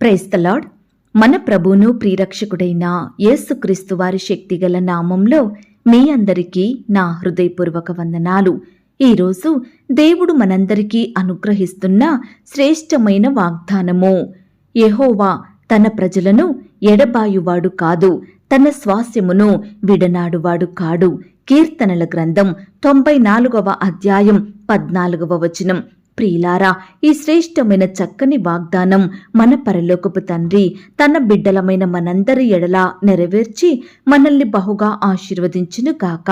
Praise the Lord మన ప్రభువును ప్రియరక్షకుడైన యేసుక్రీస్తు వారి శక్తిగల నామంలో మీ అందరికీ నా హృదయపూర్వక వందనాలు. ఈరోజు దేవుడు మనందరికీ అనుగ్రహిస్తున్న శ్రేష్టమైన వాగ్దానము. యెహోవా తన ప్రజలను ఎడబాయువాడు కాదు తన స్వాస్యమును విడనాడువాడు కాడు. కీర్తనల గ్రంథం తొంభై నాలుగవ అధ్యాయం పద్నాలుగవ వచనం. ప్రియులారా ఈ శ్రేష్టమైన చక్కని వాగ్దానం మన పరలోకపు తండ్రి తన బిడ్డలమైన మనందరి ఎడలా నెరవేర్చి మనల్ని బహుగా ఆశీర్వదించును గాక.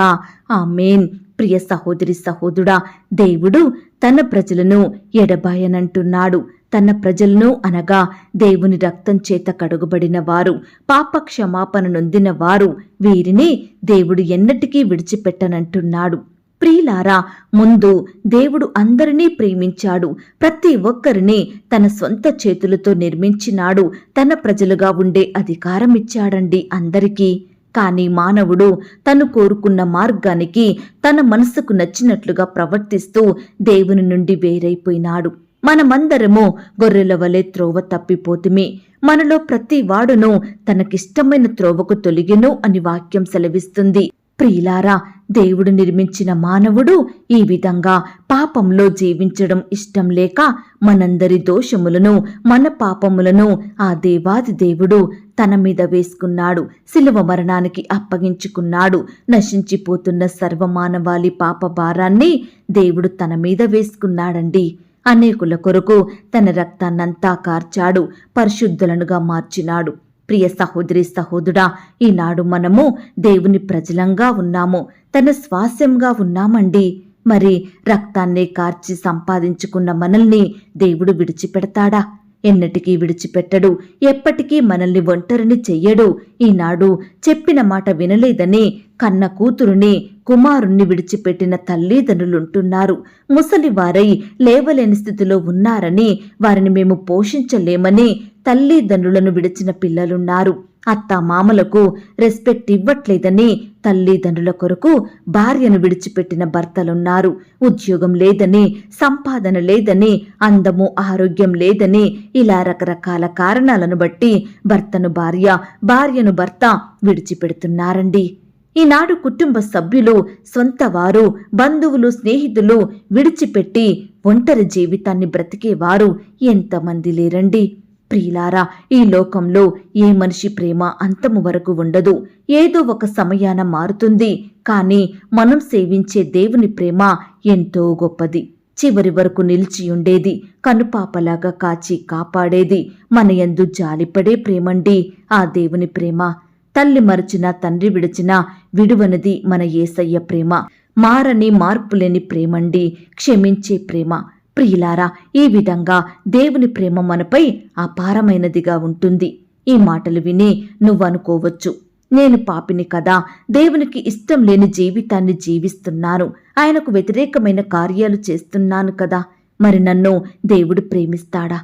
ఆమెన్. ప్రియ సహోదరి సహోదుడా దేవుడు తన ప్రజలను ఎడబాయనంటున్నాడు. తన ప్రజలను అనగా దేవుని రక్తం చేత కడుగుబడిన వారు పాప క్షమాపణ నొందిన వారు. వీరిని దేవుడు ఎన్నటికీ విడిచిపెట్టనంటున్నాడు. ప్రియులారా ముందు దేవుడు అందరినీ ప్రేమించాడు. ప్రతి ఒక్కరిని తన సొంత చేతులతో నిర్మించినాడు. తన ప్రజలుగా ఉండే అధికారం ఇచ్చాడండి అందరికీ. కానీ మానవుడు తను కోరుకున్న మార్గానికి తన మనసుకు నచ్చినట్లుగా ప్రవర్తిస్తూ దేవుని నుండి వేరైపోయినాడు. మనమందరము గొర్రెల వలె త్రోవ తప్పిపోతుమి. మనలో ప్రతి వాడును తనకిష్టమైన త్రోవకు తొలిగెను అని వాక్యం సెలవిస్తుంది. ప్రియులారా దేవుడు నిర్మించిన మానవుడు ఈ విధంగా పాపంలో జీవించడం ఇష్టం లేక మనందరి దోషములను మన పాపములను ఆ దేవాది దేవుడు తన మీద వేసుకున్నాడు. శిలువ మరణానికి అప్పగించుకున్నాడు. నశించిపోతున్న సర్వమానవాళి పాప భారాన్ని దేవుడు తన మీద వేసుకున్నాడండి. అనేకుల కొరకు తన రక్తాన్నంతా కార్చాడు పరిశుద్ధులనుగా మార్చినాడు. ప్రియ సహోదరి సహోదరుడా ఈనాడు మనము దేవుని ప్రజలంగా ఉన్నాము. తన స్వాస్యంగా ఉన్నామండి. మరి రక్తాన్ని కార్చి సంపాదించుకున్న మనల్ని దేవుడు విడిచిపెడతాడా? ఎన్నటికీ విడిచిపెట్టడు. ఎప్పటికీ మనల్ని ఒంటరిని చెయ్యడు. ఈనాడు చెప్పిన మాట వినలేదని కన్న కూతురుని కుమారుణ్ణి విడిచిపెట్టిన తల్లిదండ్రులుంటున్నారు. ముసలివారై లేవలేని స్థితిలో ఉన్నారని వారిని మేము పోషించలేమని తల్లిదండ్రులను విడిచిన పిల్లలున్నారు. అత్త మామలకు రెస్పెక్ట్ ఇవ్వట్లేదని తల్లిదండ్రుల కొరకు భార్యను విడిచిపెట్టిన భర్తలున్నారు. ఉద్యోగం లేదని సంపాదన లేదని అందము ఆరోగ్యం లేదని ఇలా రకరకాల కారణాలను బట్టి భర్తను భార్య భార్యను భర్త విడిచిపెడుతున్నారండి. ఈనాడు కుటుంబ సభ్యులు సొంత వారు బంధువులు స్నేహితులు విడిచిపెట్టి ఒంటరి జీవితాన్ని బ్రతికేవారు ఎంతమంది లేరండి. ప్రియులారా ఈ లోకంలో ఏ మనిషి ప్రేమ అంతము వరకు ఉండదు. ఏదో ఒక సమయాన మారుతుంది కానీ మనం సేవించే దేవుని ప్రేమ ఎంతో గొప్పది. చివరి వరకు నిలిచి ఉండేది కనుపాపలాగా కాచి కాపాడేది. మన యందు జాలిపడే ప్రేమండి ఆ దేవుని ప్రేమ. తల్లి మరచిన తండ్రి విడిచిన విడువనది మన ఏసయ్య ప్రేమ. మారని మార్పులేని ప్రేమండి క్షమించే ప్రేమ. ప్రియులారా ఈ విధంగా దేవుని ప్రేమ మనపై అపారమైనదిగా ఉంటుంది. ఈ మాటలు విని నువ్వనుకోవచ్చు. నేను పాపిని కదా దేవునికి ఇష్టం లేని జీవితాన్ని జీవిస్తున్నాను. ఆయనకు వ్యతిరేకమైన కార్యాలు చేస్తున్నాను కదా మరి నన్ను దేవుడు ప్రేమిస్తాడా?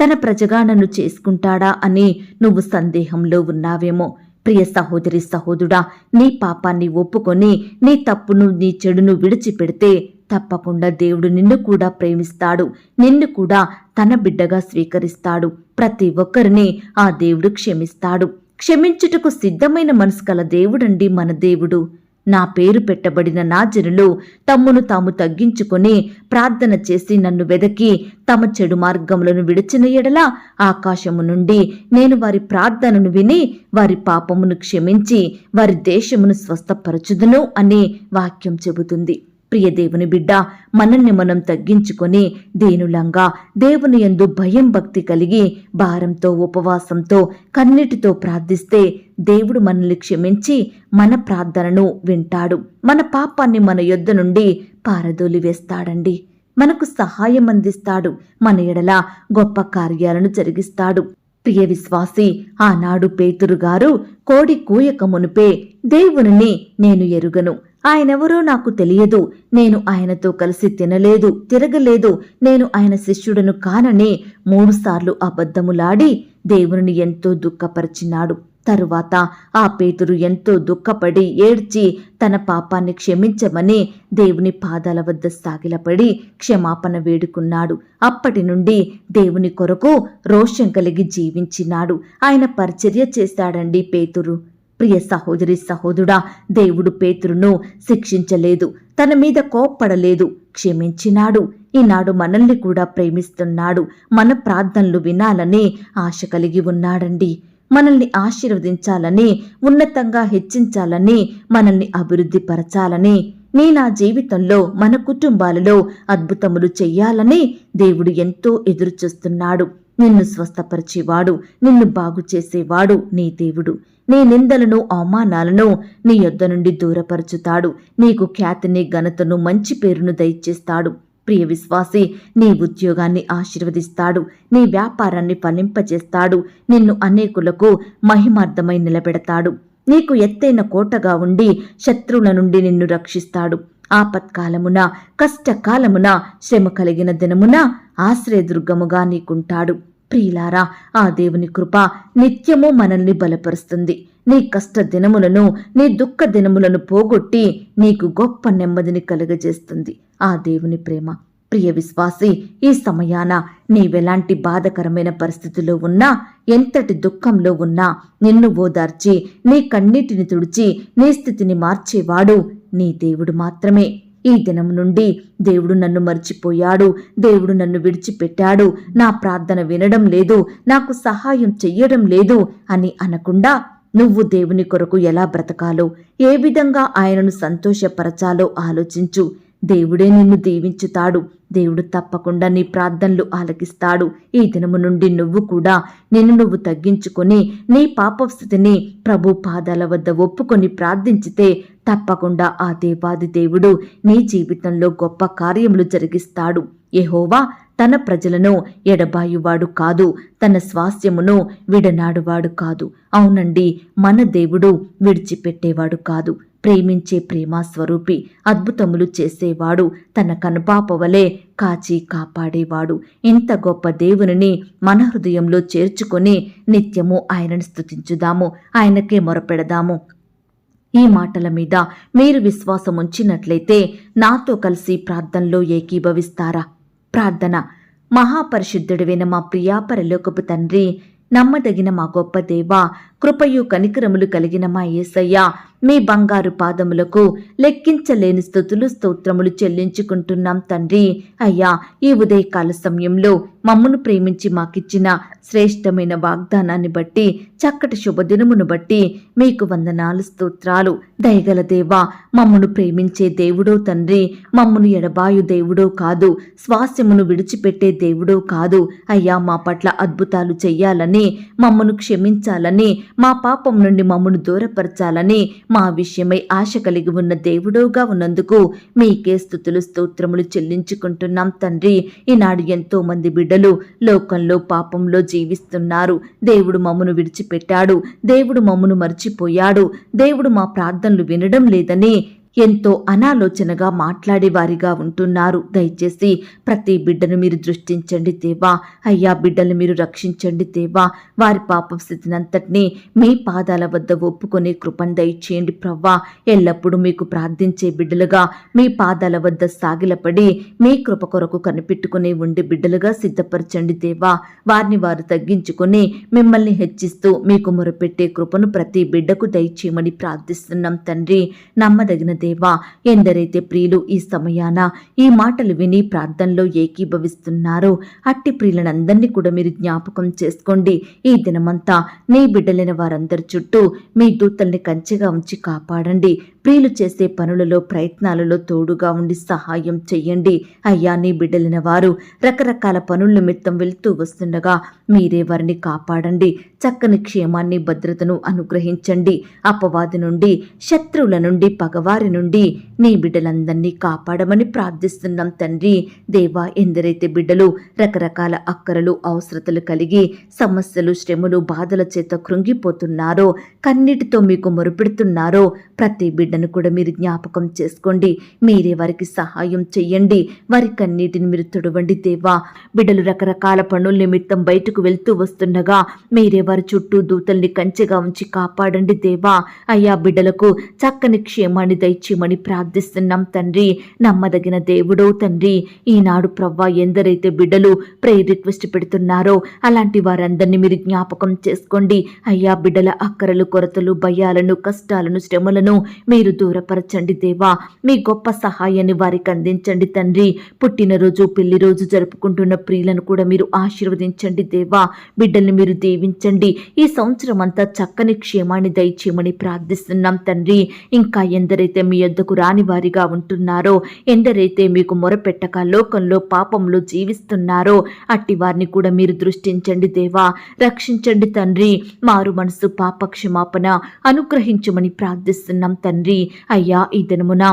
తన ప్రజగా నన్ను చేసుకుంటాడా అని నువ్వు సందేహంలో ఉన్నావేమో. ప్రియ సహోదరి సహోదుడా నీ పాపాన్ని ఒప్పుకొని నీ తప్పును నీ చెడును విడిచిపెడితే తప్పకుండా దేవుడు నిన్ను కూడా ప్రేమిస్తాడు. నిన్ను కూడా తన బిడ్డగా స్వీకరిస్తాడు. ప్రతి ఒక్కరిని ఆ దేవుడు క్షమిస్తాడు. క్షమించుటకు సిద్ధమైన మనసు కల దేవుడండి మన దేవుడు. నా పేరు పెట్టబడిన నా జనులు తమ్మును తాము తగ్గించుకొని ప్రార్థన చేసి నన్ను వెదకి తమ చెడు మార్గములను విడిచిన ఎడల ఆకాశము నుండి నేను వారి ప్రార్థనను విని వారి పాపమును క్షమించి వారి దేశమును స్వస్థపరచుదును అని వాక్యం చెబుతుంది. ప్రియ దేవుని బిడ్డ మనల్ని మనం తగ్గించుకొని దేనులంగా దేవుని యందు భయం భక్తి కలిగి భారంతో ఉపవాసంతో కన్నీటితో ప్రార్థిస్తే దేవుడు మనల్ని క్షమించి మన ప్రార్థనను వింటాడు. మన పాపాన్ని మన యొద్ద నుండి పారదోలి వేస్తాడండి. మనకు సహాయం అందిస్తాడు. మన ఎడల గొప్ప కార్యాలను జరిగిస్తాడు. ప్రియ విశ్వాసి ఆనాడు పేతురు గారు కోడి కూయక మునుపే దేవునిని నేను ఎరుగను. ఆయనెవరో నాకు తెలియదు. నేను ఆయనతో కలిసి తినలేదు తిరగలేదు. నేను ఆయన శిష్యుడను కానని మూడుసార్లు అబద్ధములాడి దేవుని ఎంతో దుఃఖపరిచినాడు. తరువాత ఆ పేతురు ఎంతో దుఃఖపడి ఏడ్చి తన పాపాన్ని క్షమించమని దేవుని పాదాల వద్ద సాగిలపడి క్షమాపణ వేడుకున్నాడు. అప్పటి నుండి దేవుని కొరకు రోషం కలిగి జీవించినాడు. ఆయన పరిచర్య చేశాడండి పేతురు. ప్రియ సహోదరి సహోదుడా దేవుడు పేతురును శిక్షించలేదు తన మీద కోప్పడలేదు క్షమించినాడు. ఈనాడు మనల్ని కూడా ప్రేమిస్తున్నాడు. మన ప్రార్థనలు వినాలని ఆశ కలిగి ఉన్నాడండి. మనల్ని ఆశీర్వదించాలని ఉన్నతంగా హెచ్చించాలని మనల్ని అభివృద్ధి పరచాలని నీ నా జీవితంలో మన కుటుంబాలలో అద్భుతములు చెయ్యాలని దేవుడు ఎంతో ఎదురుచూస్తున్నాడు. నిన్ను స్వస్థపరిచేవాడు నిన్ను బాగు చేసేవాడు నీ దేవుడు. నీ నిందలను అవమానాలను నీ యొద్ద నుండి దూరపరచుతాడు. నీకు ఖ్యాతిని ఘనతను మంచి పేరును దయచేస్తాడు. ప్రియ విశ్వాసి నీ ఉద్యోగాన్ని ఆశీర్వదిస్తాడు. నీ వ్యాపారాన్ని ఫలింపజేస్తాడు. నిన్ను అనేకులకు మహిమార్థమై నిలబెడతాడు. నీకు ఎత్తైన కోటగా ఉండి శత్రువుల నుండి నిన్ను రక్షిస్తాడు. ఆపత్కాలమున కష్టకాలమున శ్రమ కలిగిన దినమున ఆశ్రయదుర్గముగా నీకుంటాడు. ప్రియులారా ఆ దేవుని కృప నిత్యము మనల్ని బలపరుస్తుంది. నీ కష్ట దినములను నీ దుఃఖ దినములను పోగొట్టి నీకు గొప్ప నెమ్మదిని కలుగజేస్తుంది. ఆ దేవుని ప్రేమ ప్రియ విశ్వాసి ఈ సమయాన నీవెలాంటి బాధకరమైన పరిస్థితిలో ఉన్నా ఎంతటి దుఃఖంలో ఉన్నా నిన్ను ఓదార్చి నీ కన్నీటిని తుడిచి నీ స్థితిని మార్చేవాడు నీ దేవుడు మాత్రమే. ఈ దినం నుండి దేవుడు నన్ను మర్చిపోయాడు దేవుడు నన్ను విడిచిపెట్టాడు. నా ప్రార్థన వినడం లేదు నాకు సహాయం చెయ్యడం లేదు అని అనకుండా నువ్వు దేవుని కొరకు ఎలా బ్రతకాలో ఏ విధంగా ఆయనను సంతోషపరచాలో ఆలోచించు. దేవుడే నిన్ను దీవించుతాడు దేవుడు తప్పకుండా నీ ప్రార్థనలు ఆలకిస్తాడు. ఈ దినము నుండి నువ్వు కూడా నిన్ను నువ్వు తగ్గించుకొని నీ పాపస్థితిని ప్రభు పాదాల వద్ద ఒప్పుకొని ప్రార్థించితే తప్పకుండా ఆ దేవాది దేవుడు నీ జీవితంలో గొప్ప కార్యములు జరిగిస్తాడు. ఎహోవా తన ప్రజలను ఎడబాయువాడు కాదు తన స్వాస్థ్యమును విడనాడువాడు కాదు. అవునండి మన దేవుడు విడిచిపెట్టేవాడు కాదు. ప్రేమించే ప్రేమ స్వరూపి అద్భుతములు చేసేవాడు తన కనుపాపవలే కాచి కాపాడేవాడు. ఇంత గొప్ప దేవునిని మన హృదయంలో చేర్చుకొని నిత్యము ఆయనను స్థుతించుదాము ఆయనకే మొరపెడదాము. ఈ మాటల మీద మీరు విశ్వాసం ఉంచినట్లయితే నాతో కలిసి ప్రార్థనలో ఏకీభవిస్తారా? ప్రార్థన. మహాపరిశుద్ధుడివైన మా ప్రియాపరలోకపు తండ్రి నమ్మదగిన మా గొప్ప దేవ కృపయు కనికరములు కలిగిన మా యేసయ్య మీ బంగారు పాదములకు లెక్కించలేని స్థుతులు స్తోత్రములు చెల్లించుకుంటున్నాం తండ్రి. అయ్యా ఈ ఉదయకాల సమయంలో మమ్మను ప్రేమించి మాకిచ్చిన శ్రేష్టమైన వాగ్దానాన్ని బట్టి చక్కటి శుభదినమును బట్టి మీకు వందనాలు స్తోత్రాలు. దయగల దేవా మమ్మను ప్రేమించే దేవుడో తండ్రి మమ్మను ఎడబాయు దేవుడో కాదు స్వాస్యమును విడిచిపెట్టే దేవుడో కాదు. అయ్యా మా పట్ల అద్భుతాలు చెయ్యాలని మమ్మను క్షమించాలని మా పాపం నుండి మమ్మను దూరపరచాలని మా విషయమై ఆశ కలిగి ఉన్న దేవుడోగా ఉన్నందుకు మీకే స్థుతులు స్తోత్రములు చెల్లించుకుంటున్నాం తండ్రి. ఈనాడు ఎంతో మంది బిడ్డలు లోకంలో పాపంలో జీవిస్తున్నారు. దేవుడు మమ్మను విడిచిపెట్టాడు. దేవుడు మమ్మను మర్చిపోయాడు. దేవుడు మా ప్రార్థనలు వినడం లేదని ఎంతో అనాలోచనగా మాట్లాడేవారిగా ఉంటున్నారు. దయచేసి ప్రతి బిడ్డను మీరు దృష్టించండి దేవా. అయ్యా బిడ్డలు మీరు రక్షించండి దేవా. వారి పాప స్థితినంతటినీ మీ పాదాల వద్ద ఒప్పుకొని కృపను దయచేయండి ప్రవ్వా. ఎల్లప్పుడూ మీకు ప్రార్థించే బిడ్డలుగా మీ పాదాల వద్ద సాగిలపడి మీ కృప కొరకు కనిపెట్టుకుని ఉండి బిడ్డలుగా సిద్ధపరచండి దేవా. వారిని వారు తగ్గించుకొని మిమ్మల్ని హెచ్చిస్తూ మీకు మొరపెట్టే కృపను ప్రతి బిడ్డకు దయచేయమని ప్రార్థిస్తున్నాం తండ్రి. నమ్మదగిన దేవా ఎందరైతే ప్రియులు ఈ సమయాన ఈ మాటలు విని ప్రార్థనలో ఏకీభవిస్తున్నారో అట్టి ప్రియులనందరినీ కూడా మీరు జ్ఞాపకం చేసుకోండి. ఈ దినమంతా నీ బిడ్డలైన వారందరి చుట్టూ మీ దూతల్ని కంచెగా ఉంచి కాపాడండి. ప్రియులు చేసే పనులలో ప్రయత్నాలలో తోడుగా ఉండి సహాయం చెయ్యండి. అయ్యా నీ బిడ్డలిన వారు రకరకాల పనుల నిమిత్తం వెళ్తూ వస్తుండగా మీరే వారిని కాపాడండి. చక్కని క్షేమాన్ని భద్రతను అనుగ్రహించండి. అపవాది నుండి శత్రువుల నుండి పగవారి నుండి నీ బిడ్డలందరినీ కాపాడమని ప్రార్థిస్తున్నాం తండ్రి. దేవా ఎందరైతే బిడ్డలు రకరకాల అక్కరలు అవసరతలు కలిగి సమస్యలు శ్రమలు బాధల చేత కృంగిపోతున్నారో కన్నిటితో మీకు మొరుపెడుతున్నారో ప్రతి బిడ్డ బిడ్డను కూడా మీరు జ్ఞాపకం చేసుకోండి. మీరే వారికి సహాయం చెయ్యండి. వారి కన్నీటిని మీరు తుడవండి దేవా. బిడ్డలు రకరకాల పనుల నిమిత్తం బయటకు వెళ్తూ వస్తుండగా మీరే వారి చుట్టూ దూతల్ని కంచెగా ఉంచి కాపాడండి దేవా. అయ్యా బిడ్డలకు చక్కని క్షేమాన్ని దయచేయమని ప్రార్థిస్తున్నాం తండ్రి. నమ్మదగిన దేవుడో తండ్రి. ఈనాడు ప్రవ్వా ఎందరైతే బిడ్డలు ప్రేయర్ రిక్వెస్ట్ పెడుతున్నారో అలాంటి వారందరినీ మీరు జ్ఞాపకం చేసుకోండి. అయ్యా బిడ్డల అక్కరలు కొరతలు భయాలను కష్టాలను శ్రమలను మీరు మీరు దూరపరచండి దేవా. మీ గొప్ప సహాయాన్ని వారికి అందించండి తండ్రి. పుట్టినరోజు పెళ్ళి రోజు జరుపుకుంటున్న ప్రియులను కూడా మీరు ఆశీర్వదించండి దేవా. బిడ్డల్ని మీరు దీవించండి. ఈ సంవత్సరం అంతా చక్కని క్షేమాన్ని దయచేయమని ప్రార్థిస్తున్నాం తండ్రి. ఇంకా ఎందరైతే మీ యొద్దకు రాని వారిగా ఉంటున్నారో ఎందరైతే మీకు మొరపెట్టక లోకంలో పాపంలో జీవిస్తున్నారో అట్టి వారిని కూడా మీరు దృష్టించండి దేవా. రక్షించండి తండ్రి. మారు మనసు పాప క్షమాపణ అనుగ్రహించమని ప్రార్థిస్తున్నాం తండ్రి. అయ్యా ఈ దినమున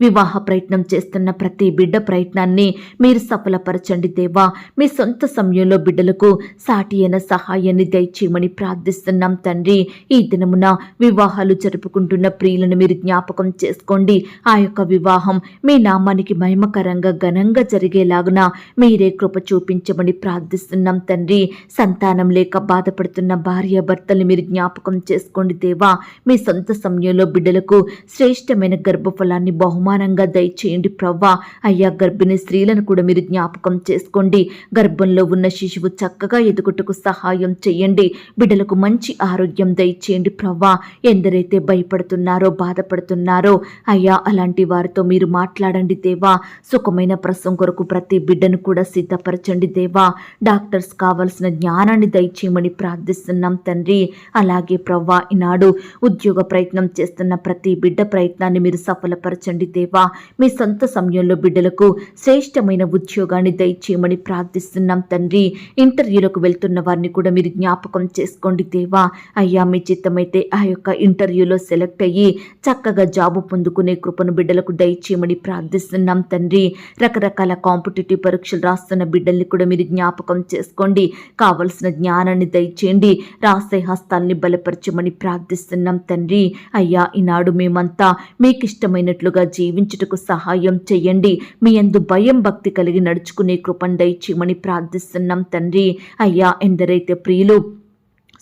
వివాహ ప్రయత్నం చేస్తున్న ప్రతి బిడ్డ ప్రయత్నాన్ని మీరు సఫలపరచండి దేవా. మీ సొంత సమయంలో బిడ్డలకు సాటి అయిన సహాయాన్ని దయచేయమని ప్రార్థిస్తున్నాం తండ్రి. ఈ దినమున వివాహాలు జరుపుకుంటున్న ప్రియులను మీరు జ్ఞాపకం చేసుకోండి. ఆ యొక్క వివాహం మీ నామానికి మహిమకరంగా ఘనంగా జరిగేలాగున మీరే కృప చూపించమని ప్రార్థిస్తున్నాం తండ్రి. సంతానం లేక బాధపడుతున్న భార్య మీరు జ్ఞాపకం చేసుకోండి దేవా. మీ సొంత సమయంలో బిడ్డలకు శ్రేష్టమైన గర్భఫలాన్ని బహుమ బహుమానంగా దయచేయండి ప్రవ్వా. అయ్యా గర్భిణీ స్త్రీలను కూడా మీరు జ్ఞాపకం చేసుకోండి. గర్భంలో ఉన్న శిశువు చక్కగా ఎదుగుటకు సహాయం చేయండి. బిడ్డలకు మంచి ఆరోగ్యం దయచేయండి ప్రవ్వా. ఎందరైతే భయపడుతున్నారో బాధపడుతున్నారో అయ్యా అలాంటి వారితో మీరు మాట్లాడండి దేవా. సుఖమైన ప్రసం కొరకు ప్రతి బిడ్డను కూడా సిద్ధపరచండి దేవా. డాక్టర్స్ కావలసిన జ్ఞానాన్ని దయచేయమని ప్రార్థిస్తున్నాం తండ్రి. అలాగే ప్రవ్వా ఈనాడు ఉద్యోగ ప్రయత్నం చేస్తున్న ప్రతి బిడ్డ ప్రయత్నాన్ని మీరు సఫలపరచండి దేవా మీ సొంత సమయంలో బిడ్డలకు శ్రేష్టమైన ఉద్యోగాన్ని దయచేయమని ప్రార్థిస్తున్నాం తండ్రి. ఇంటర్వ్యూలకు వెళ్తున్న వారిని కూడా మీరు జ్ఞాపకం చేసుకోండి దేవా. అయ్యా మీ చిత్తమైతే ఆ యొక్క ఇంటర్వ్యూలో సెలెక్ట్ అయ్యి చక్కగా జాబు పొందుకునే కృపను బిడ్డలకు దయచేయమని ప్రార్థిస్తున్నాం తండ్రి. రకరకాల కాంపిటేటివ్ పరీక్షలు రాస్తున్న బిడ్డల్ని కూడా మీరు జ్ఞాపకం చేసుకోండి. కావలసిన జ్ఞానాన్ని దయచేయండి. రాసే హస్తాల్ని బలపరచమని ప్రార్థిస్తున్నాం తండ్రి. అయ్యా ఈనాడు మేమంతా మీకు ఇష్టమైనట్లుగా జీవించుటకు సహాయం చేయండి. మీ అందు భయం భక్తి కలిగి నడుచుకునే కృపండై దయచేయమని ప్రార్థిస్తున్నాం తండ్రి. అయ్యా ఎందరైతే ప్రియులు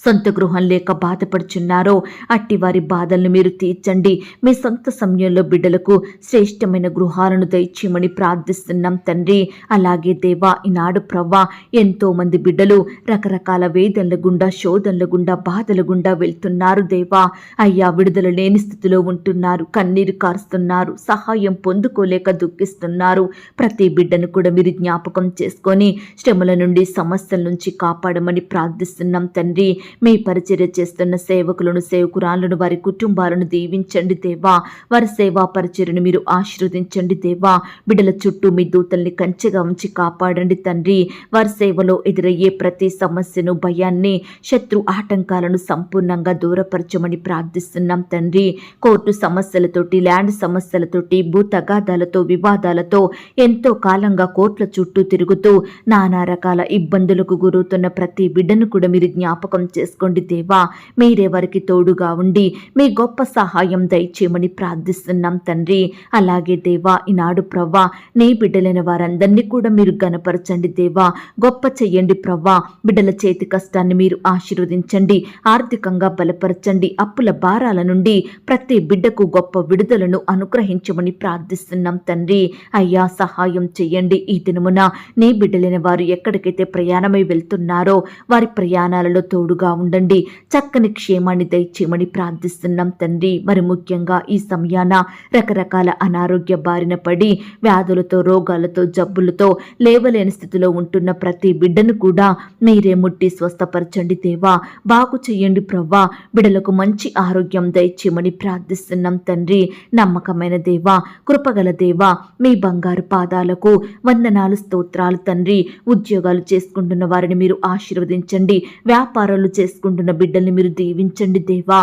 సొంత గృహం లేక బాధపడుచున్నారో అట్టి వారి బాధలను మీరు తీర్చండి. మీ సొంత సమయంలో బిడ్డలకు శ్రేష్టమైన గృహాలను దయచేయమని ప్రార్థిస్తున్నాం తండ్రి. అలాగే దేవా ఈనాడు ప్రవ్వా ఎంతో మంది బిడ్డలు రకరకాల వేదనల గుండా శోధనల గుండా బాధల గుండా వెళ్తున్నారు దేవా. అయ్యా విడుదల లేని స్థితిలో ఉంటున్నారు కన్నీరు కారుస్తున్నారు సహాయం పొందుకోలేక దుఃఖిస్తున్నారు. ప్రతి బిడ్డను కూడా మీరు జ్ఞాపకం చేసుకొని శ్రమల నుండి సమస్యల నుంచి కాపాడమని ప్రార్థిస్తున్నాం తండ్రి. మీ పరిచర్య చేస్తున్న సేవకులను సేవకురాలను వారి కుటుంబాలను దీవించండి దేవా. వారి సేవా పరిచర్యను మీరు ఆశీర్వదించండి దేవా. బిడ్డల చుట్టూ మీ దూతల్ని కంచెగా ఉంచి కాపాడండి తండ్రి. వారి సేవలో ఎదురయ్యే ప్రతి సమస్యను భయాన్ని శత్రు ఆటంకాలను సంపూర్ణంగా దూరపరచమని ప్రార్థిస్తున్నాం తండ్రి. కోర్టు సమస్యలతోటి ల్యాండ్ సమస్యలతోటి భూ తగాదాలతో వివాదాలతో ఎంతో కాలంగా కోర్టుల చుట్టూ తిరుగుతూ నానా రకాల ఇబ్బందులకు గురవుతున్న ప్రతి బిడ్డను కూడా మీరు జ్ఞాపకం చేసుకోండి దేవా. మీరెవరికి తోడుగా ఉండి మీ గొప్ప సహాయం దయచేయమని ప్రార్థిస్తున్నాం తండ్రి. అలాగే దేవా ఈనాడు ప్రవ్వా నీ బిడ్డలైన వారందరినీ కూడా మీరు గనపరచండి దేవా. గొప్ప చెయ్యండి ప్రవ్వా. బిడ్డల చేతి కష్టాన్ని మీరు ఆశీర్వదించండి. ఆర్థికంగా బలపరచండి. అప్పుల భారాల నుండి ప్రతి బిడ్డకు గొప్ప విడుదలను అనుగ్రహించమని ప్రార్థిస్తున్నాం తండ్రి. అయ్యా సహాయం చెయ్యండి. ఈ దినమున నీ బిడ్డలైన వారు ఎక్కడికైతే ప్రయాణమై వెళ్తున్నారో వారి ప్రయాణాలలో తోడుగా ఉండండి. చక్కని క్షేమాన్ని దయచేయమని ప్రార్థిస్తున్నాం తండ్రి. మరి ముఖ్యంగా ఈ సమయాన రకరకాల అనారోగ్య బారిన పడి వ్యాధులతో రోగాలతో జబ్బులతో లేవలేని స్థితిలో ఉంటున్న ప్రతి బిడ్డను కూడా మీరే ముట్టి స్వస్థపరచండి దేవా. బాగు చెయ్యండి ప్రవ్వా. బిడలకు మంచి ఆరోగ్యం దయచేయమని ప్రార్థిస్తున్నాం తండ్రి. నమ్మకమైన దేవా కృపగల దేవా మీ బంగారు పాదాలకు వందనాలు స్తోత్రాలు తండ్రి. ఉద్యోగాలు చేసుకుంటున్న వారిని మీరు ఆశీర్వదించండి. వ్యాపారాలు చేసుకుంటున్న బిడ్డల్ని మీరు దీవించండి దేవా.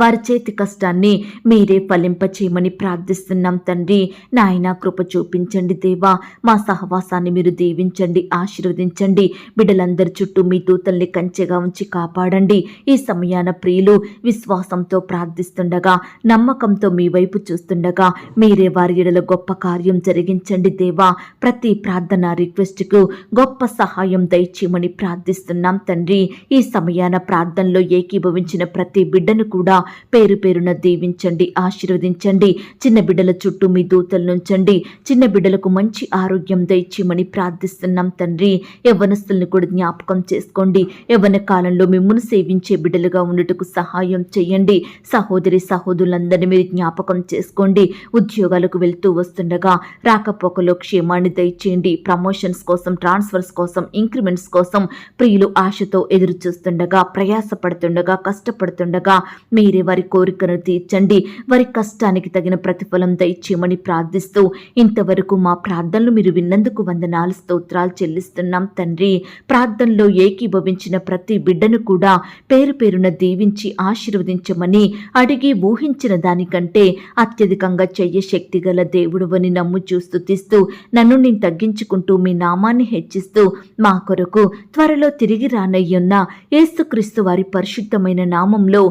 వారి చేతి కష్టాన్ని మీరే ఫలింపచేయమని ప్రార్థిస్తున్నాం తండ్రి. నాయన కృప చూపించండి దేవా. మా సహవాసాన్ని మీరు దీవించండి ఆశీర్వదించండి. బిడ్డలందరి చుట్టూ మీ దూతల్ని కంచెగా ఉంచి కాపాడండి. ఈ సమయాన ప్రియులు విశ్వాసంతో ప్రార్థిస్తుండగా నమ్మకంతో మీ వైపు చూస్తుండగా మీరే వారి ఎడల గొప్ప కార్యం జరిగించండి దేవా. ప్రతి ప్రార్థన రిక్వెస్ట్కు గొప్ప సహాయం దయచేయమని ప్రార్థిస్తున్నాం తండ్రి. ఈ సమయాన ప్రార్థనలో ఏకీభవించిన ప్రతి బిడ్డను కూడా పేరు పేరున దీవించండి ఆశీర్వదించండి చిన్న బిడ్డల చుట్టూ మీ దూతలు నుంచండి చిన్న బిడ్డలకు మంచి ఆరోగ్యం దయచేయమని ప్రార్థిస్తున్నాం తండ్రి. యవ్వనస్తుల్ని కూడా జ్ఞాపకం చేసుకోండి. యవ్వన కాలంలో మిమ్మల్ని సేవించే బిడ్డలుగా ఉండటకు సహాయం చేయండి. సహోదరి సహోదరులందరినీ మీరు జ్ఞాపకం చేసుకోండి. ఉద్యోగాలకు వెళ్తూ వస్తుండగా రాకపోకలో క్షేమాన్ని దయచేయండి. ప్రమోషన్స్ కోసం ట్రాన్స్ఫర్స్ కోసం ఇంక్రిమెంట్స్ కోసం ప్రియులు ఆశతో ఎదురు చూస్తుండగా ప్రయాసపడుతుండగా కష్టపడుతుండగా మీ మీరే వారి కోరికను తీర్చండి. వారి కష్టానికి తగిన ప్రతిఫలం దయచేయమని ప్రార్థిస్తూ ఇంతవరకు మా ప్రార్థనలు మీరు విన్నందుకు వందనాలు స్తోత్రాలు చెల్లిస్తున్నాం తండ్రి. ప్రార్థనలో ఏకీభవించిన ప్రతి బిడ్డను కూడా పేరు పేరున దీవించి ఆశీర్వదించమని అడిగి ఊహించిన దానికంటే అత్యధికంగా చెయ్య శక్తి గల దేవుడువని నమ్ము చూస్తుతిస్తూ నన్ను నేను తగ్గించుకుంటూ మీ నామాన్ని హెచ్చిస్తూ మా కొరకు త్వరలో తిరిగి రానయ్యున్న ఏసుక్రీస్తు వారి పరిశుద్ధమైన నామంలో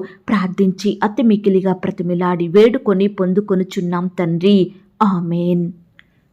ప్రార్థించి అతి మికిలిగా ప్రతిమిలాడి వేడుకొని పొందుకొనుచున్నాం తండ్రి. ఆమెన్.